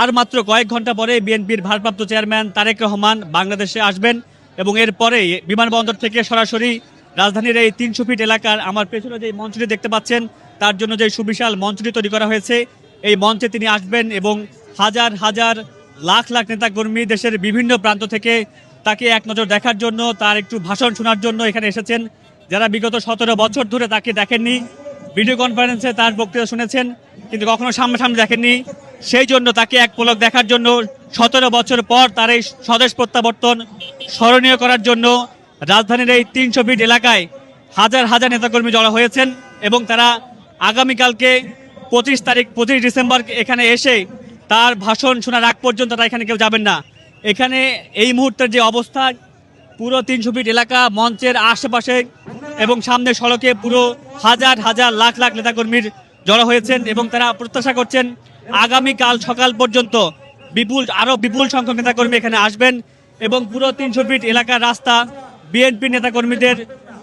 আর মাত্র কয়েক ঘণ্টা পরে বিএনপির ভারপ্রাপ্ত চেয়ারম্যান তারেক রহমান বাংলাদেশে আসবেন এবং এরপরে বিমানবন্দর থেকে সরাসরি রাজধানীর এই তিনশো ফিট এলাকার আমার পেছনে যে মঞ্চটি দেখতে পাচ্ছেন, তার জন্য যে সুবিশাল মঞ্চটি তৈরি করা হয়েছে, এই মঞ্চে তিনি আসবেন এবং হাজার হাজার লাখ লাখ নেতাকর্মী দেশের বিভিন্ন প্রান্ত থেকে তাকে এক নজর দেখার জন্য, তার একটু ভাষণ শোনার জন্য এখানে এসেছেন। যারা বিগত সতেরো বছর ধরে তাকে দেখেননি, ভিডিও কনফারেন্সে তার বক্তৃতা শুনেছেন। কিন্তু কখনো সামনাসামনি দেখেননি। সেই জন্য তাকে এক পলক দেখার জন্য সতেরো বছর পর তার এই স্বদেশ প্রত্যাবর্তন স্মরণীয় করার জন্য রাজধানীর এই তিনশো ফিট এলাকায় হাজার হাজার নেতাকর্মী জড়ো হয়েছেন এবং তারা আগামীকালকে পঁচিশ তারিখ, পঁচিশ ডিসেম্বর এখানে এসে তার ভাষণ শোনার আগ পর্যন্ত তারা এখানে কেউ যাবেন না। এখানে এই মুহূর্তের যে অবস্থা, পুরো তিনশো ফিট এলাকা মঞ্চের আশেপাশে এবং সামনে সড়কে পুরো হাজার হাজার লাখ লাখ নেতাকর্মীর জড়ো হয়েছেন এবং তারা প্রত্যাশা করছেন আগামীকাল সকাল পর্যন্ত বিপুল, আরও বিপুল সংখ্যক নেতাকর্মী এখানে আসবেন এবং পুরো তিনশো ফিট এলাকার রাস্তা বিএনপি নেতাকর্মীদের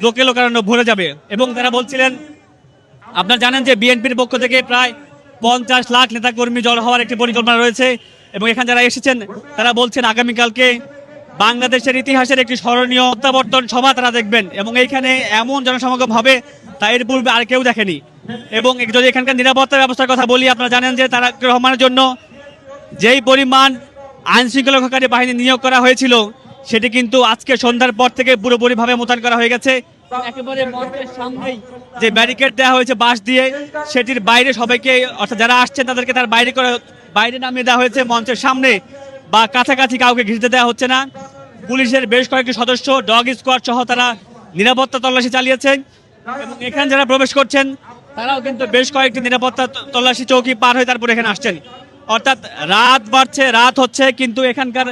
লোকে লোকারণ্য ভরে যাবে। এবং তারা বলছিলেন, আপনারা জানেন যে বিএনপির পক্ষ থেকে প্রায় পঞ্চাশ লাখ নেতাকর্মী জড়ো হওয়ার একটি পরিকল্পনা রয়েছে এবং এখানে যারা এসেছেন, তারা বলছেন আগামীকালকে বাংলাদেশের ইতিহাসের একটি স্মরণীয় প্রত্যাবর্তন সভা তারা দেখবেন। এবং এইখানে এমন জনসমাগম হবে, তা এর পূর্বে আর কেউ দেখেনি। এবং যদি এখানকার নিরাপত্তা ব্যবস্থার কথা বলি, আপনারা জানেন যে তারা রহমানের জন্য যেই পরিমাণ আইন শৃঙ্খলা রক্ষাকারী বাহিনী নিয়োগ করা হয়েছিল, সেটি কিন্তু আজকে সন্ধ্যার পর থেকে পুরোপুরিভাবে মোতায়েন করা হয়ে গেছে। একেবারে মঞ্চের সামনেই যে ব্যারিকেড দেওয়া হয়েছে বাঁশ দিয়ে, সেটির বাইরে সবাইকে, অর্থাৎ যারা আসছেন তাদেরকে তার বাইরে করে বাইরে নামিয়ে দেওয়া হয়েছে মঞ্চের সামনে। বা কাছাকাছি কাউকে ঘিরতে দেওয়া হচ্ছে না। পুলিশের বেশ কয়েকটি সদস্য, ডগ স্কোয়াড সহ তারা নিরাপত্তা তল্লাশি চালিয়েছেন এবং এখানে যারা প্রবেশ করছেন, তারাও কিন্তু বেশ কয়েকটি নিরাপত্তা তল্লাশি চৌকি পার হয়ে তারপর এখানে আসছেন। অর্থাৎ রাত বাড়ছে, রাত হচ্ছে, কিন্তু এখানকার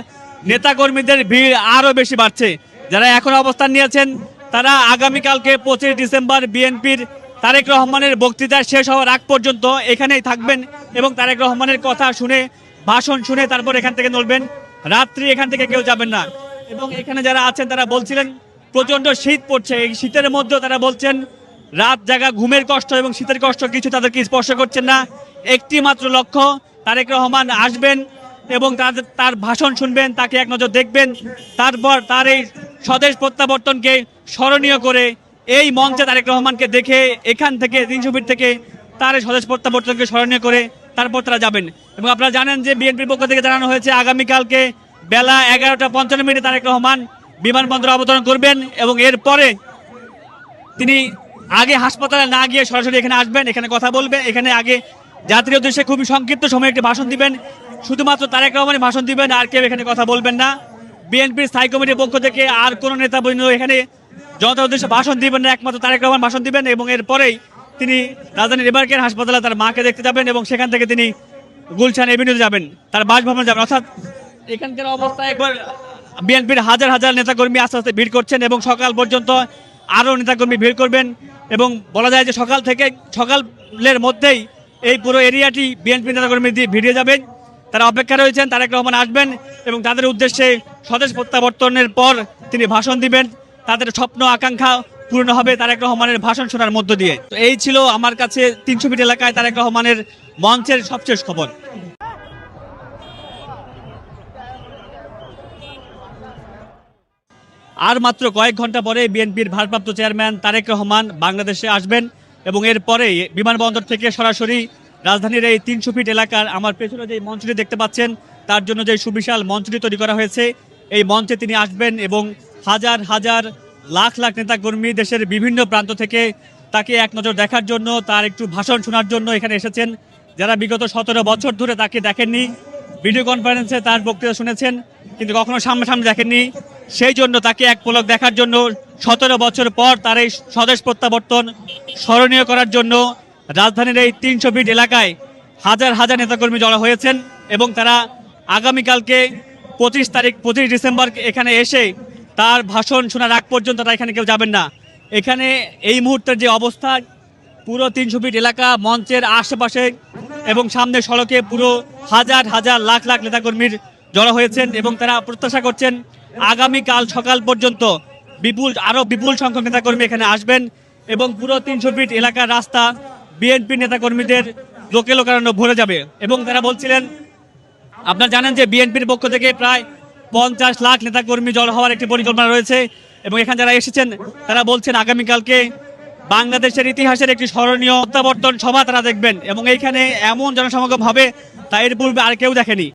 নেতাকর্মীদের ভিড় আরও বেশি বাড়ছে। যারা এখন অবস্থান নিয়েছেন, তারা আগামীকালকে পঁচিশ ডিসেম্বর বিএনপির তারেক রহমানের বক্তৃতা শেষ হওয়ার আগ পর্যন্ত এখানেই থাকবেন এবং তারেক রহমানের কথা শুনে ভাষণ শুনে তারপর এখান থেকে নড়বেন। রাত্রি এখান থেকে কেউ যাবেন না। এবং এখানে যারা আছেন, তারা বলছিলেন প্রচণ্ড শীত পড়ছে। এই শীতের মধ্যেও তারা বলছেন, রাত জাগা ঘুমের কষ্ট এবং শীতের কষ্ট কিছু তাদেরকে স্পর্শ করছেন না। একটি মাত্র লক্ষ্য, তারেক রহমান আসবেন এবং তাদের তার ভাষণ শুনবেন, তাকে এক নজর দেখবেন। তারপর তার এই স্বদেশ প্রত্যাবর্তনকে স্মরণীয় করে এই মঞ্চে তারেক রহমানকে দেখে এখান থেকে, তিনশো ফিট থেকে তার এই স্বদেশ প্রত্যাবর্তনকে স্মরণীয় করে তারপর তারা যাবেন। এবং আপনারা জানেন যে বিএনপির পক্ষ থেকে জানানো হয়েছে, আগামীকালকে বেলা এগারোটা পঞ্চান্ন মিনিটে তারেক রহমান বিমানবন্দরে অবতরণ করবেন এবং এরপরে তিনি আগে হাসপাতালে না গিয়ে সরাসরি এখানে আসবেন, এখানে কথা বলবেন এখানে আগে জাতির উদ্দেশ্যে খুবই সংক্ষিপ্ত সময়ে একটি ভাষণ দিবেন। শুধুমাত্র তারেক রহমানই ভাষণ দিবেন, আর কেউ এখানে কথা বলবেন না। বিএনপির স্থায়ী কমিটির পক্ষ থেকে আর কোনো নেতা এখানে জনতার উদ্দেশ্যে ভাষণ দিবেন না, একমাত্র তারেক রহমান ভাষণ দিবেন এবং এরপরেই তিনি রাজধানীর রিবার্কের হাসপাতালে তার মাকে দেখতে যাবেন এবং সেখান থেকে তিনি গুলশান এভিনিউতে যাবেন, তার বাসভবনে যাবেন। অর্থাৎ এখানকার অবস্থা একবার বিএনপির হাজার হাজার নেতাকর্মী আস্তে আস্তে ভিড় করছেন এবং সকাল পর্যন্ত আরও নেতাকর্মী ভিড় করবেন এবং বলা যায় যে সকাল থেকে, সকালের মধ্যেই এই পুরো এরিয়াটি বিএনপি নেতাকর্মী দিয়ে ভিড়ে যাবেন তারা অপেক্ষা রয়েছেন, তারেক রহমান আসবেন এবং তাদের উদ্দেশ্যে স্বদেশ প্রত্যাবর্তনের পর তিনি ভাষণ দিবেন। তাদের স্বপ্ন, আকাঙ্ক্ষা পূর্ণ হবে তারেক রহমানের ভাষণ শোনার মধ্য দিয়ে। তো এই ছিল আমার কাছে তিনশো ফিট এলাকায় তারেক রহমানের মঞ্চের সবশেষ খবর। আর মাত্র কয়েক ঘণ্টা পরে বিএনপির ভারপ্রাপ্ত চেয়ারম্যান তারেক রহমান বাংলাদেশে আসবেন এবং এরপরে বিমানবন্দর থেকে সরাসরি রাজধানীর এই তিনশো ফিট এলাকার আমার পেছনে যে মঞ্চটি দেখতে পাচ্ছেন, তার জন্য যে সুবিশাল মঞ্চটি তৈরি করা হয়েছে, এই মঞ্চে তিনি আসবেন এবং হাজার হাজার লাখ লাখ নেতাকর্মী দেশের বিভিন্ন প্রান্ত থেকে তাকে এক নজর দেখার জন্য, তার একটু ভাষণ শোনার জন্য এখানে এসেছেন। যারা বিগত সতেরো বছর ধরে তাকে দেখেননি, ভিডিও কনফারেন্সে তার বক্তৃতা শুনেছেন, কিন্তু কখনো সামনাসামনি দেখেননি। সেই জন্য তাকে এক পলক দেখার জন্য, সতেরো বছর পর তার এই স্বদেশ প্রত্যাবর্তন স্মরণীয় করার জন্য রাজধানীর এই তিনশো ফিট এলাকায় হাজার হাজার নেতাকর্মী জড়ো হয়েছেন এবং তারা আগামীকালকে পঁচিশ তারিখ, পঁচিশ ডিসেম্বর এখানে এসে তার ভাষণ শোনার আগ পর্যন্ত তারা এখানে কেউ যাবেন না। এখানে এই মুহূর্তের যে অবস্থা, পুরো তিনশো ফিট এলাকা, মঞ্চের আশেপাশে এবং সামনে সড়কে পুরো হাজার হাজার, লাখ লাখ নেতাকর্মীর জড়ো হয়েছেন এবং তারা প্রত্যাশা করছেন আগামীকাল সকাল পর্যন্ত বিপুল, আরও বিপুল সংখ্যক নেতাকর্মী এখানে আসবেন এবং পুরো তিনশো ফিট এলাকার রাস্তা বিএনপি নেতাকর্মীদের লোকে লোকারণ্য ভরে যাবে। এবং তারা বলছিলেন, আপনারা জানেন যে বিএনপির পক্ষ থেকে প্রায় পঞ্চাশ লাখ নেতাকর্মী জড়ো হওয়ার একটি পরিকল্পনা রয়েছে এবং এখানে যারা এসেছেন, তারা বলছেন আগামীকালকে বাংলাদেশের ইতিহাসের একটি স্মরণীয় প্রত্যাবর্তন সভা তারা দেখবেন এবং এইখানে এমন জনসমাগম হবে তা এর পূর্বে আর কেউ দেখেনি।